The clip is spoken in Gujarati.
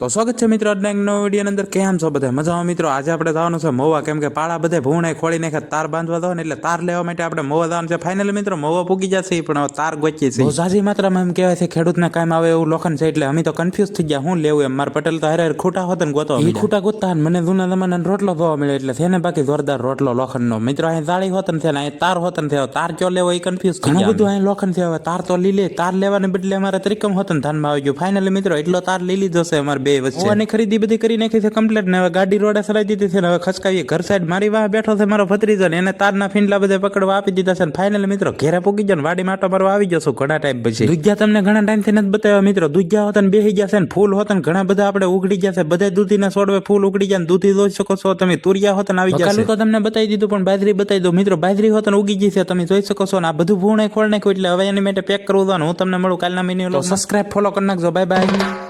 તો સ્વાગત છે મિત્રો આજના એક નવો વીડિયો અંદર. કેમ છો બધા? મજામાં મિત્રો? આજે આપણે જવાનું છે મોવા. કેમ કે પાળા બધે ભૂણે ખોળી નાખે તાર બાંધવા દો ને એટલે તાર લેવા માટે આપણે મોવા જવાનું છે. ફાઇનલ મિત્રો મોવા પૂગી જશે પણ તાર ગોચી છે ઝાઝી માત્રામાં એમ કહેવાય છે ખેડૂતને કામ આવે એવું લોખંડ છે એટલે અમે તો કન્ફ્યુઝ થઈ ગયા હું લેવું એમ? મારા પટેલ તો હારે ખૂટા હોત ને ગોતો એ ખૂટા ગોતતા મને જૂના જમાનાનો રોટલો જોવા મળે એટલે છે ને બાકી જોરદાર રોટલો લોખંડનો. મિત્રો અહીં જાળી હોત ને છે ને અહીં તાર હોત ને થયો તાર ક્યો લેવો એ કન્ફ્યુઝ ઘણું બધું અહીં લોખંડ છે હવે તાર તો લીલે તાર લેવાને બદલે અમારે ત્રિકમ હોત ને ધ્યાનમાં આવી ગયું ફાઇનલી મિત્રો એટલો તાર લીલી જશે અમારે બે વચ્ચે. અને ખરીદી બધી કરી નાખી છે કમ્પ્લીટ ને હવે ગાડી રોડે સરાઈ દીધી છે ને હવે ખસકાવી ઘર સાઈડ મારી વાહ બેઠો છે મારો ભત્રીજો ને એને તારના ફીંડલા બધે પકડવા આપી દીધા છે ને ફાઇનલ મિત્રો ઘેરે પૂગી જાય ને વાડી માટો મારવા આવી જશો ઘણા ટાઈમ પછી. દુધિયા તમને ઘણા ટાઈમથી નથી બતાવ્યા મિત્રો. દુધિયા હોત ને બેસી ગયા છે ને ફૂલ હોત ને ઘણા બધા આપણે ઉગડી ગયા છે. બધા દૂધીના છોડવે ફૂલ ઉગડી જાય ને દૂધી જોઈ શકો છો. તમે તુરિયા હોત ને આવી જશે તો તમને બતાવી દીધું પણ બાજરી બતાવી દો મિત્રો બાજરી હોત ને ઉગી ગઈ છે તમે જોઈ શકો છો ને આ બધું ભૂણે ખોળ નાખ્યું એટલે હવે એની માટે પેક કરવું દો ને હું તમને મળું કાલના મિનિટ સબસ્ક્રાઇબ ફોલો કરી નાખજો. Bye bye